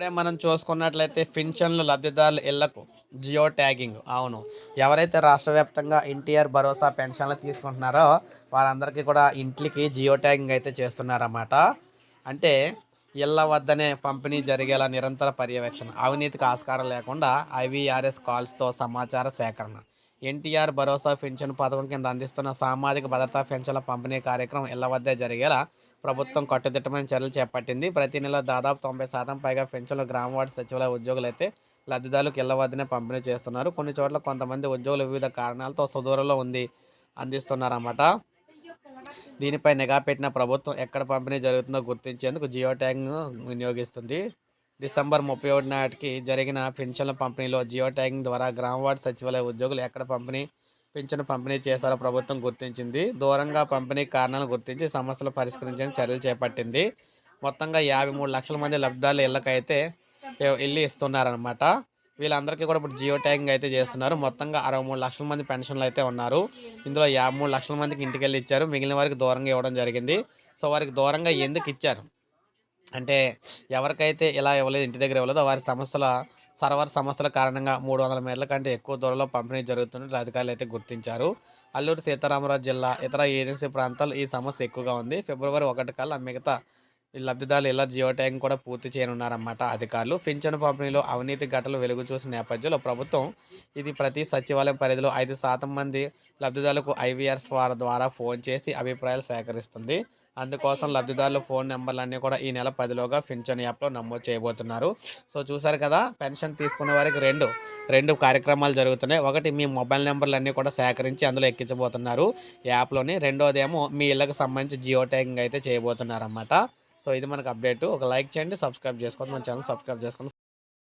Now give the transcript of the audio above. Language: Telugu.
ఇప్పుడే మనం చూసుకున్నట్లయితే పింఛన్లు లబ్ధిదారుల ఇళ్ళకు జియో ట్యాగింగ్. అవును. ఎవరైతే రాష్ట్ర వ్యాప్తంగా ఎన్టీఆర్ భరోసా పెన్షన్లు తీసుకుంటున్నారో వారందరికీ కూడా ఇంట్లోకి జియో ట్యాగింగ్ అయితే చేస్తున్నారన్నమాట. అంటే ఇళ్ళ వద్దనే పంపిణీ జరిగేలా నిరంతర పర్యవేక్షణ అవినీతికి ఆస్కారం లేకుండా ఐవీఆర్ఎస్ కాల్స్తో సమాచార సేకరణ. ఎన్టీఆర్ భరోసా పెన్షన్ పథకం కింద అందిస్తున్న సామాజిక భద్రతా పెన్షన్ల పంపిణీ కార్యక్రమం ఇళ్ళ వద్దే జరిగేలా ప్రభుత్వం కట్టుదిట్టమైన చర్యలు చేపట్టింది. ప్రతి నెల దాదాపు తొంభై శాతం పైగా పెన్షన్లు గ్రామ వార్డు సచివాలయ ఉద్యోగులు అయితే లబ్ధిదారులకు ఇళ్ళ వద్దనే పంపిణీ చేస్తున్నారు. కొన్ని చోట్ల కొంతమంది ఉద్యోగులు వివిధ కారణాలతో సుదూరంలో ఉంది అందిస్తున్నారన్నమాట. దీనిపై నిఘా పెట్టిన ప్రభుత్వం ఎక్కడ పంపిణీ జరుగుతుందో గుర్తించేందుకు జియో ట్యాగ్ను వినియోగిస్తుంది. డిసెంబర్ ముప్పై ఒకటి నాటికి జరిగిన పెన్షన్ల పంపిణీలో జియో ట్యాగింగ్ ద్వారా గ్రామ వార్డు సచివాలయ ఉద్యోగులు ఎక్కడ పంపిణీ పింఛను పంపిణీ చేశారో ప్రభుత్వం గుర్తించింది. దూరంగా పంపిణీ కారణాలు గుర్తించి సమస్యలు పరిష్కరించడానికి చర్యలు చేపట్టింది. మొత్తంగా యాభై మూడు లక్షల మంది లబ్ధాలు ఇళ్ళకైతే ఇల్లు ఇస్తున్నారనమాట వీళ్ళందరికీ కూడా ఇప్పుడు జియో ట్యాగింగ్ అయితే చేస్తున్నారు. మొత్తంగా అరవై మూడు లక్షల మంది పెన్షన్లు అయితే ఉన్నారు. ఇందులో యాభై మూడు లక్షల మందికి ఇంటికి వెళ్ళి ఇచ్చారు. మిగిలిన వారికి దూరంగా ఇవ్వడం జరిగింది. సో వారికి దూరంగా ఎందుకు ఇచ్చారు? అంటే ఎవరికైతే ఇలా ఇవ్వలేదు ఇంటి దగ్గర ఇవ్వలేదో వారి సమస్యల సర్వర్ సమస్యల కారణంగా మూడు వందల మీటర్ల కంటే ఎక్కువ దూరంలో పంపిణీ జరుగుతున్నట్లు అధికారులు అయితే గుర్తించారు. అల్లూరు సీతారామరాజు జిల్లా ఇతర ఏజెన్సీ ప్రాంతాలు ఈ సమస్య ఎక్కువగా ఉంది. ఫిబ్రవరి ఒకటి కల్లా మిగతా ఈ లబ్ధిదారులు ఇలా జియో ట్యాగింగ్ కూడా పూర్తి చేయనున్నారన్నమాట అధికారులు. పింఛను పంపిణీలో అవినీతి ఘటనలు వెలుగు చూసిన నేపథ్యంలో ప్రభుత్వం ఇది ప్రతి సచివాలయం పరిధిలో ఐదు శాతం మంది లబ్ధిదారులకు ఐవీఆర్స్ వారి ద్వారా ఫోన్ చేసి అభిప్రాయాలు సేకరిస్తుంది. అందుకోసం లబ్ధిదారుల ఫోన్ నెంబర్లన్నీ కూడా ఈ నెల పదిలోగా పింఛన్ యాప్లో నమోదు చేయబోతున్నారు. సో చూసారు కదా పెన్షన్ తీసుకునే వారికి రెండు రెండు కార్యక్రమాలు జరుగుతున్నాయి. ఒకటి మీ మొబైల్ నెంబర్లన్నీ కూడా సేకరించి అందులో ఎక్కించబోతున్నారు. యాప్లోని రెండోదేమో మీ ఇళ్ళకి సంబంధించి జియో ట్యాగింగ్ అయితే చేయబోతున్నారు అన్నమాట సో ఇది మనకు అప్డేట్. ఒక లైక్ చేయండి సబ్స్క్రైబ్ చేసుకోండి మన ఛానల్ సబ్స్క్రైబ్ చేసుకోండి